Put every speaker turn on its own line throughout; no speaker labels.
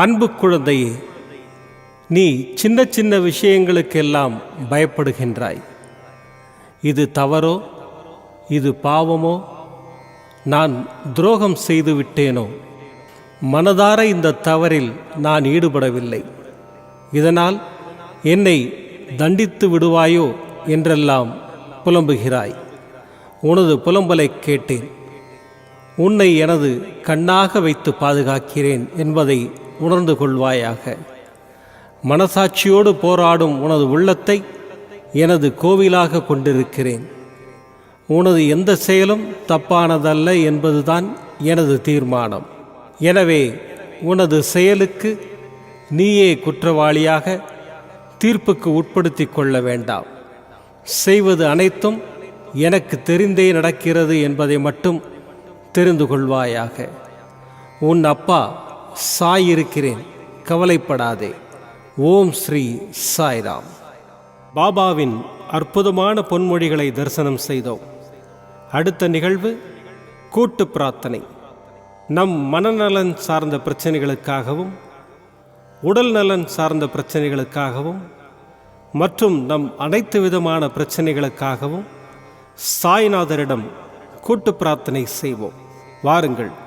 அன்பு குழந்தையே நீ சின்ன சின்ன விஷயங்களுக்கெல்லாம் பயப்படுகின்றாய். இது தவறோ இது பாவமோ? நான் துரோகம் செய்து விட்டேனோ மனதார இந்த தவறில் நான் ஈடுபடவில்லை. இதனால் என்னை தண்டித்து விடுவாயோ என்றெல்லாம் புலம்புகிறாய். உனது புலம்பலை கேட்டேன். உன்னை எனது கண்ணாக வைத்து பாதுகாக்கிறேன் என்பதை உணர்ந்து கொள்வாயாக. மனசாட்சியோடு போராடும் உனது உள்ளத்தை எனது கோவிலாக கொண்டிருக்கிறேன். உனது எந்த செயலும் தப்பானதல்ல என்பதுதான் எனது தீர்மானம். எனவே உனது செயலுக்கு நீயே குற்றவாளியாக தீர்ப்புக்கு உட்படுத்தி கொள்ள வேண்டாம். செய்வது அனைத்தும் எனக்கு தெரிந்தே நடக்கிறது என்பதை மட்டும் தெரிந்து கொள்வாயாக. உன் அப்பா சாய் இருக்கிறேன் கவலைப்படாதே. ஓம் ஸ்ரீ சாய்ராம். பாபாவின் அற்புதமான பொன்மொழிகளை தரிசனம் செய்தோம். அடுத்த நிகழ்வு கூட்டு பிரார்த்தனை. நம் மனநலன் சார்ந்த பிரச்சனைகளுக்காகவும் உடல் நலன் சார்ந்த பிரச்சனைகளுக்காகவும் மற்றும் நம் அனைத்து விதமான பிரச்சனைகளுக்காகவும் சாய்நாதரிடம் கூட்டு பிரார்த்தனை செய்வோம். வாருங்கள்.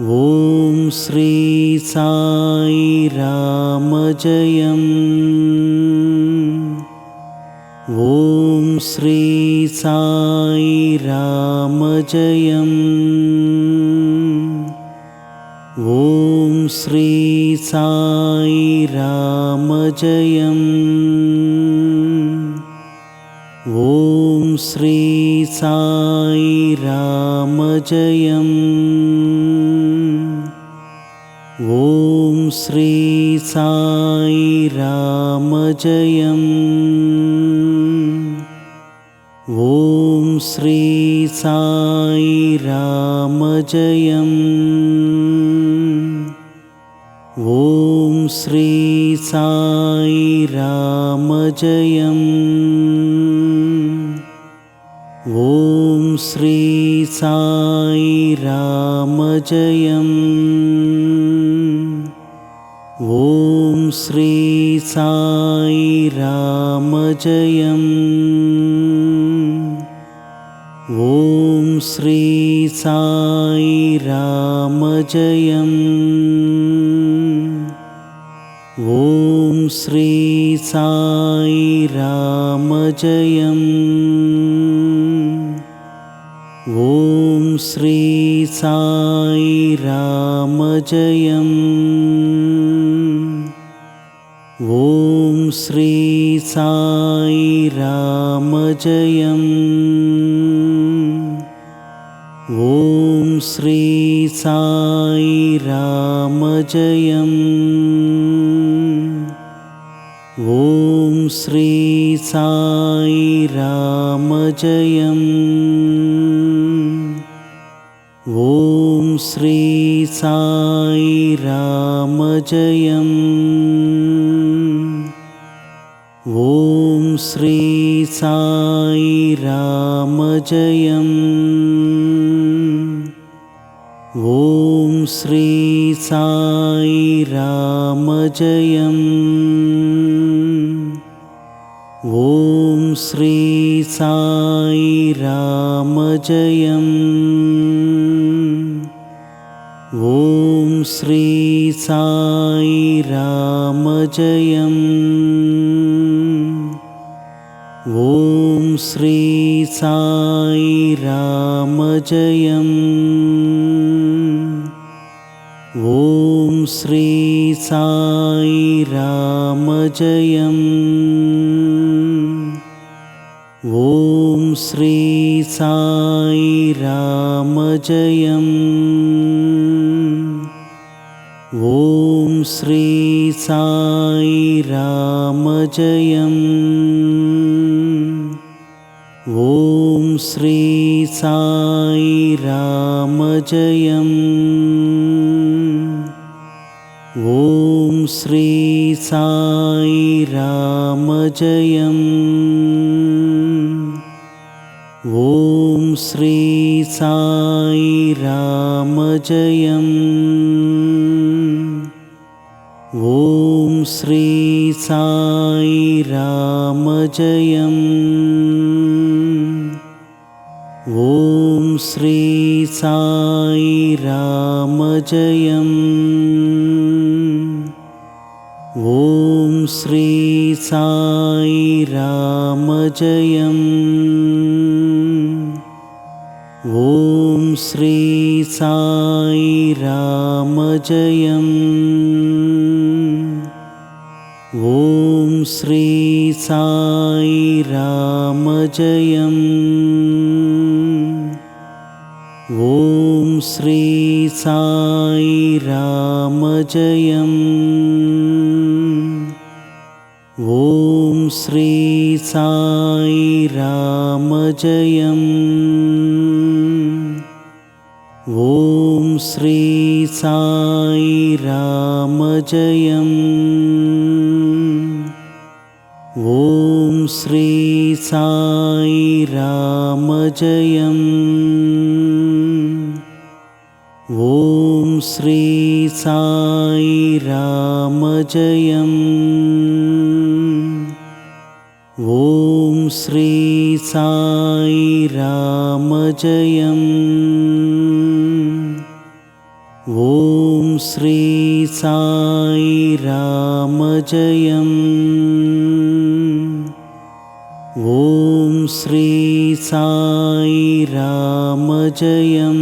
ॐ श्री साई रामजयम्। ॐ श्री साई रामजयम्। जयम् ॐ श्री साई राम जयम् ॐ श्री साई राम श्री साई राम जयम्। ॐ श्री साई राम जयम्। ॐ श्री साई राम जयम्। ॐ श्री साई राम जयम् जयम्। ॐ श्री साई रामजयम् ॐ श्री साई रामजयम् ॐ श्री साई रामजय जयम्। ॐ श्री साई राम जयम्। ॐ श्री साई राम जयम्। ॐ श्री साई राम जयम्। ॐ श्री साई राम जयम्। ॐ श्री साई राम यम् ॐ श्री साई रामजयम् ॐ श्री साई रामजयम् ॐ श्री साई रामजय जयम् ॐ श्री साई राम जयम् ॐ श्री साई राम जयम् यं ॐ श्री साई रामजयम् ॐ श्री साई रामजयम् ॐ श्री साई रामजयम् ॐ श्री सा जयम्। ॐ श्री साई राम जयम्। ॐ श्री साई राम जयम्। ॐ श्री साई राम जयम्। ॐ श्री साई राम रामजयम्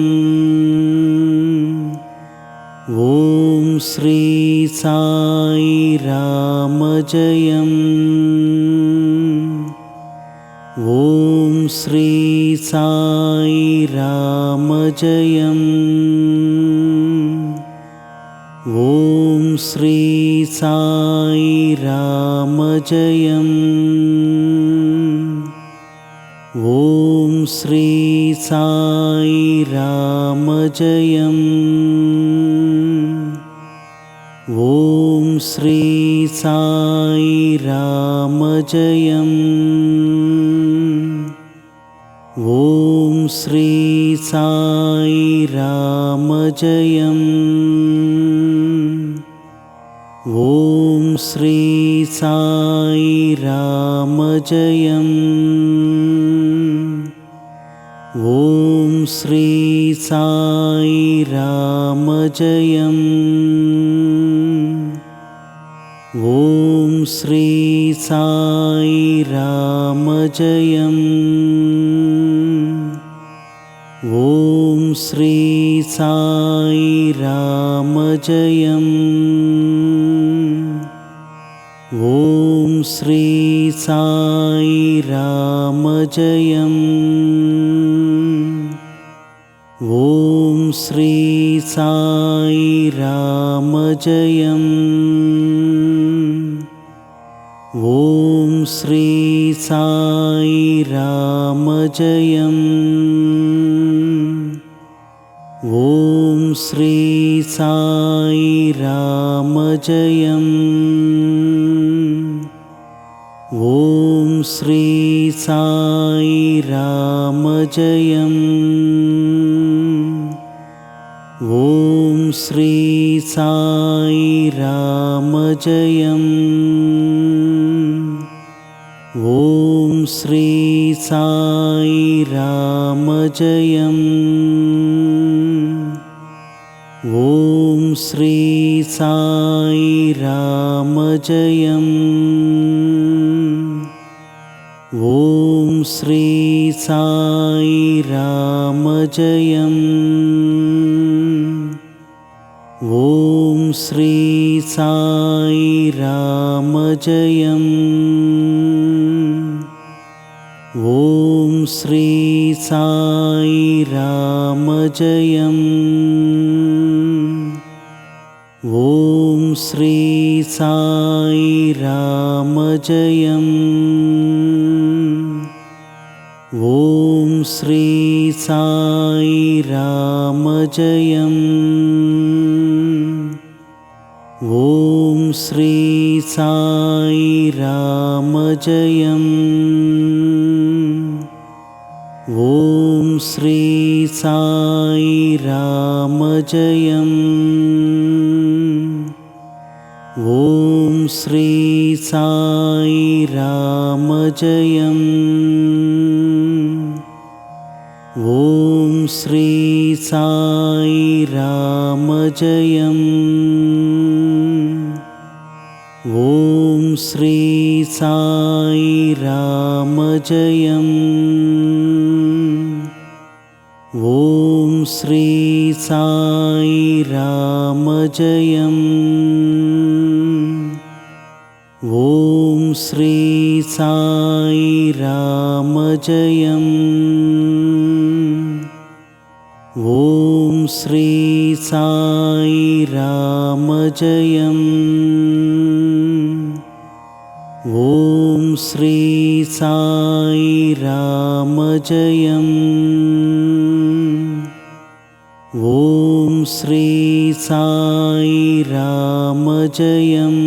ॐ श्री साई रामजयम् रामजयम् ॐ श्री साई रामजयम् ॐ श्री साई रामजयम् ॐ श्री साई रामजयम् रामजयम् ॐ श्री साई रामजयम् ॐ श्री साई रामजयम् ॐ श्री साई रामजयम् ॐ श्री साई रामजयम् ॐ श्री साई रामजयम् ॐ श्री साई रामजयम् ॐ श्री साई रामजयम् जयम्। ॐ श्री साई रामचयम् ॐ श्री साई रामचयम् ॐ श्री साई रामचय जयम्। ॐ श्री साई रामजयम् ॐ श्री साई रामजय रामजयम् ॐ श्री साई रामजयम् ॐ श्री साई रामजयम् ॐ श्री साई रामजयम् रामजयम् ॐ श्री साई रामजयम् ॐ श्री साई रामजयम् ॐ श्री साई रामजयम् ॐ श्री रामजयम् ॐ श्री साई रामजयम् ॐ श्री साई रामजयम्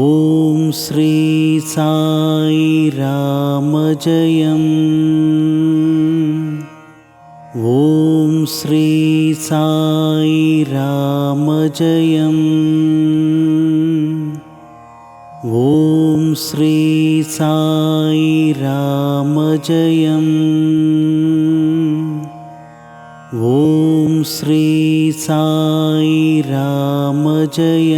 ॐ श्री साई रामजयम् ॐ श्री साई रामजयम् ॐ श्री साई रामजयम् ॐ श्री साई रामजयम्